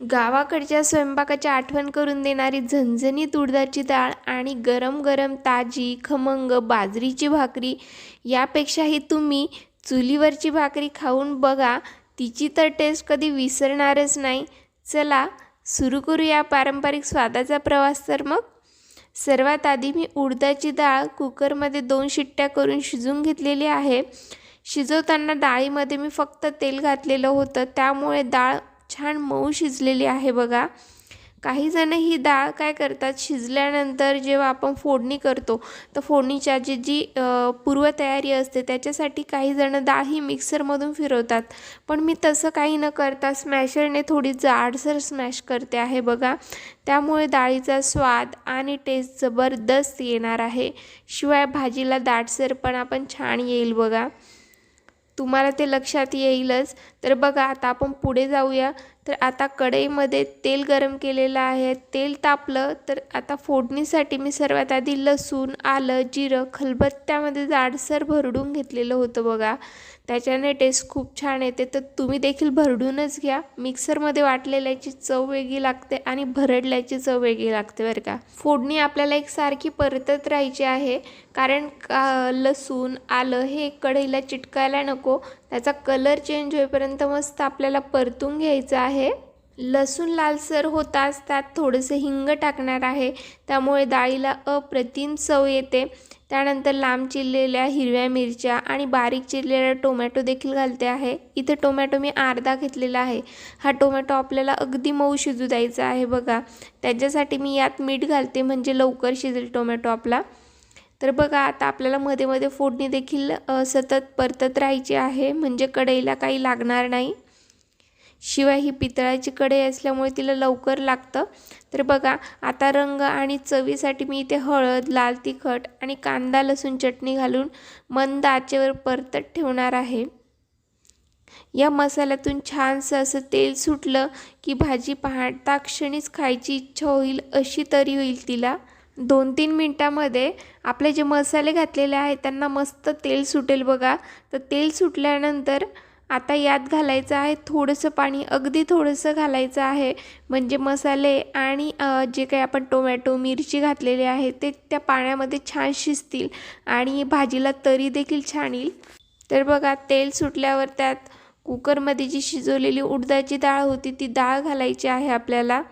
गावाकडच्या स्वयंपाकाची आठवण करून देणारी झणझणीत उडदाची डाळ आणि गरम गरम ताजी खमंग बाजरीची भाकरी यापेक्षाही तुम्ही चुलीवरची भाकरी खाऊन बघा. तिची तर टेस्ट कधी विसरणारच नाही. चला सुरू करूया पारंपरिक स्वादाचा प्रवास तर मग. सर्वात आधी मी उडदाची डाळ कुकरमध्ये दोन शिट्ट्या करून शिजून घेतलेली आहे. शिजवताना डाळीमध्ये मी फक्त तेल घातलेलं होतं. त्यामुळे डाळ छान मऊ शिजलेली आहे बघा. काही जण ही डाळ काय करतात शिजल्यानंतर जेव्हा आपण फोडणी करतो तर फोडणीच्या जी जी पूर्वतयारी असते त्याच्यासाठी काही जण डाळ ही मिक्सरमधून फिरवतात. पण मी तसं काही न करता स्मॅशरने थोडी जाडसर स्मॅश करते आहे बघा. त्यामुळे डाळीचा स्वाद आणि टेस्ट जबरदस्त येणार आहे. शिवाय भाजीला दाटसर पण आपण छान येईल बघा. तुम्हाला ते लक्षात येईलच. तर बघा आता आपण पुढे जाऊया. तर आता कढईमध्ये तेल गरम केलेलं आहे. तेल तापलं तर आता फोडणीसाठी मी सर्वात आधी लसूण आलं जिरं खलबत्त्यामध्ये जाडसर भरडून घेतलेलं होतं बघा. त्याच्याने टेस्ट खूप छान येते. तर तुम्ही देखील भरडूनच घ्या. मिक्सरमध्ये वाटलेल्याची चव वेगळी लागते आणि भरडल्याची चव वेगळी लागते बरं का. फोडणी आपल्याला एक सारखी परतत राहायची आहे. कारण का लसूण आलं हे कढईला चिटकायला नको. त्याचा कलर चेंज होईपर्यंत मस्त आपल्याला परतून घ्यायचं आहे. लसूण लालसर होताच त्यात थोडंसं हिंग टाकणार आहे. त्यामुळे डाळीला अप्रतिम चव येते. त्यानंतर लांब चिरलेल्या हिरव्या मिरच्या आणि बारीक चिरलेला टोमॅटो देखील घालते आहे. इथे टोमॅटो मी अर्धा घेतलेला आहे. हा टोमॅटो आपल्याला अगदी मऊ शिजू द्यायचा आहे बघा. त्याच्यासाठी मी यात मीठ घालते म्हणजे लवकर शिजेल टोमॅटो आपला. तर बघा आता आपल्याला मध्ये मध्ये फोडणी देखील सतत परतत राहायची आहे. म्हणजे कढईला काही लागणार नाही. शिवाय ही पितळाची कढई असल्यामुळे तिला लवकर लागतं. तर बघा आता रंग आणि चवीसाठी मी इथे हळद लाल तिखट आणि कांदा लसूण चटणी घालून मंद आचेवर परतत ठेवणार आहे. या मसाल्यातून छानसं असं तेल सुटलं की भाजी पाहता क्षणीच खायची इच्छा होईल अशी तरी होईल तिला. दोन तीन मिनटामध्ये आपले जे मसाले घातलेले आहेत त्यांना मस्त तेल सुटेल बघा. तर तेल सुटल्यानंतर आता यात घालायचं आहे थोडंसं पाणी अगदी थोडंसं घालायचं आहे. म्हणजे मसाले आणि जे काही आपण टोमॅटो मिरची घातलेली आहे ते त्या पाण्यामध्ये छान शिजतील आणि भाजीला तरी देखील छान येईल. तर बघा तेल सुटल्यावर त्यात कुकरमध्ये जी शिजवलेली उडदाची डाळ होती ती डाळ घालायची आहे आपल्याला.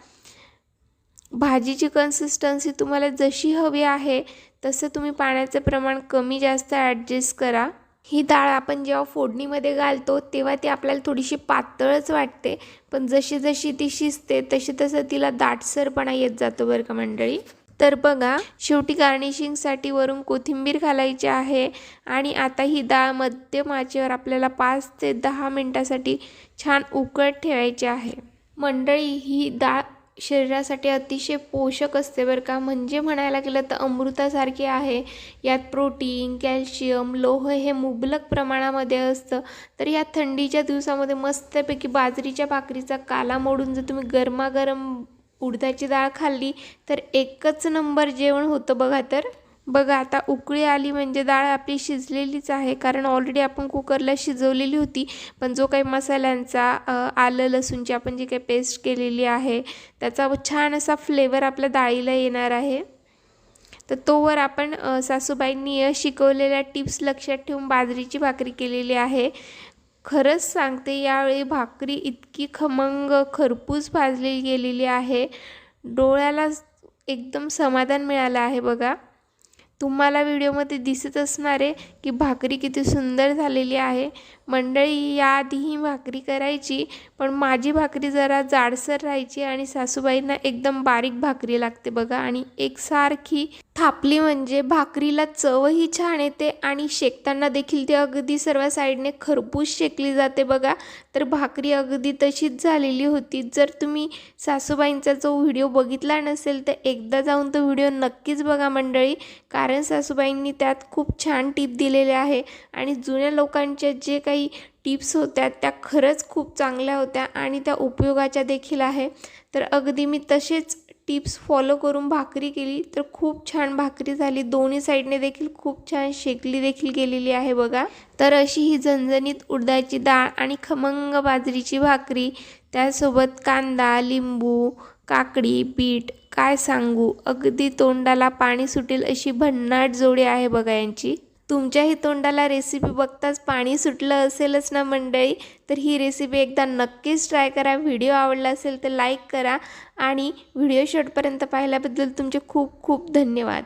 भाजीची कन्सिस्टन्सी तुम्हाला जशी हवी आहे तसं तुम्ही पाण्याचं प्रमाण कमी जास्त ॲडजस्ट करा. ही डाळ आपण जेव्हा फोडणीमध्ये घालतो तेव्हा ती आपल्याला थोडीशी पातळच वाटते. पण जशी जशी ती शिजते तशी तसं तिला दाटसरपणा येत जातो बरं का मंडळी. तर बघा शेवटी गार्निशिंगसाठी वरून कोथिंबीर घालायची आहे आणि आता ही डाळ मध्यम आचेवर आपल्याला पाच ते दहा मिनटासाठी छान उकळत ठेवायची आहे. मंडळी ही डाळ शरीरासाठी अतिशय पोषक असते बरं का. म्हणजे म्हणायला गेलं तर अमृतासारखी आहे. यात प्रोटीन कॅल्शियम लोह हे मुबलक प्रमाणामध्ये असतं. तर या थंडीच्या दिवसामध्ये मस्तपैकी बाजरीच्या भाकरीचा काला मोडून जर तुम्ही गरमागरम उडदाची डाळ खाल्ली तर एकच नंबर जेवण होतं बघा तर. बघा आता उकळी आली म्हणजे डाळ आपली शिजलेलीच आहे. कारण ऑलरेडी आपण कुकरला शिजवलेली होती. पण जो काही मसाल्यांचा आलं लसूणची आपण जी काही पेस्ट केलेली आहे त्याचा छान असा फ्लेवर आपल्या डाळीला येणार आहे. तर तोवर आपण सासूबाईंनी शिकवलेल्या टिप्स लक्षात ठेवून बाजरीची भाकरी केलेली आहे. खरंच सांगते यावेळी भाकरी इतकी खमंग खरपूस भाजली गेलेली आहे. डोळ्याला एकदम समाधान मिळालं आहे बघा. तुम्हाला व्हिडिओमध्ये दिसत असणार आहे की भाकरी किती सुंदर झालेली आहे. मंडळी याआधीही भाकरी करायची पण माझी भाकरी जरा जाडसर राहायची आणि सासूबाईंना एकदम बारीक भाकरी लागते बघा. आणि एकसारखी थापली म्हणजे भाकरीला चवही छान येते आणि शेकताना देखील ती अगदी सर्व साईडने खरपूस शेकली जाते बघा. तर भाकरी अगदी तशीच झालेली होती. जर तुम्ही सासूबाईंचा जो व्हिडिओ बघितला नसेल तर एकदा जाऊन तो व्हिडिओ नक्कीच बघा मंडळी. कारण सासूबाईंनी त्यात खूप छान टीप दिलेले आहे. आणि जुन्या लोकांच्या जे काही काही टिप्स होत्या त्या खरंच खूप चांगल्या होत्या आणि त्या उपयोगाच्या देखील आहे. तर अगदी मी तसेच टिप्स फॉलो करून भाकरी केली तर खूप छान भाकरी झाली. दोन्ही साईडने देखील खूप छान शेकली देखील गेलेली आहे बघा. तर अशी ही झणझणीत उडदाची डाळ आणि खमंग बाजरीची भाकरी त्यासोबत कांदा लिंबू काकडी बीट काय सांगू? अगदी तोंडाला पाणी सुटेल अशी भन्नाट जोडी आहे बघा यांची. तुमच्याही तोंडाला रेसिपी बघताच पाणी सुटलं असेलच ना मंडळी? तर ही रेसिपी एकदा नक्कीच ट्राय करा. व्हिडिओ आवडला असेल तर लाईक करा. आणि व्हिडिओ शेवटपर्यंत पाहिल्याबद्दल तुमचे खूप खूप धन्यवाद.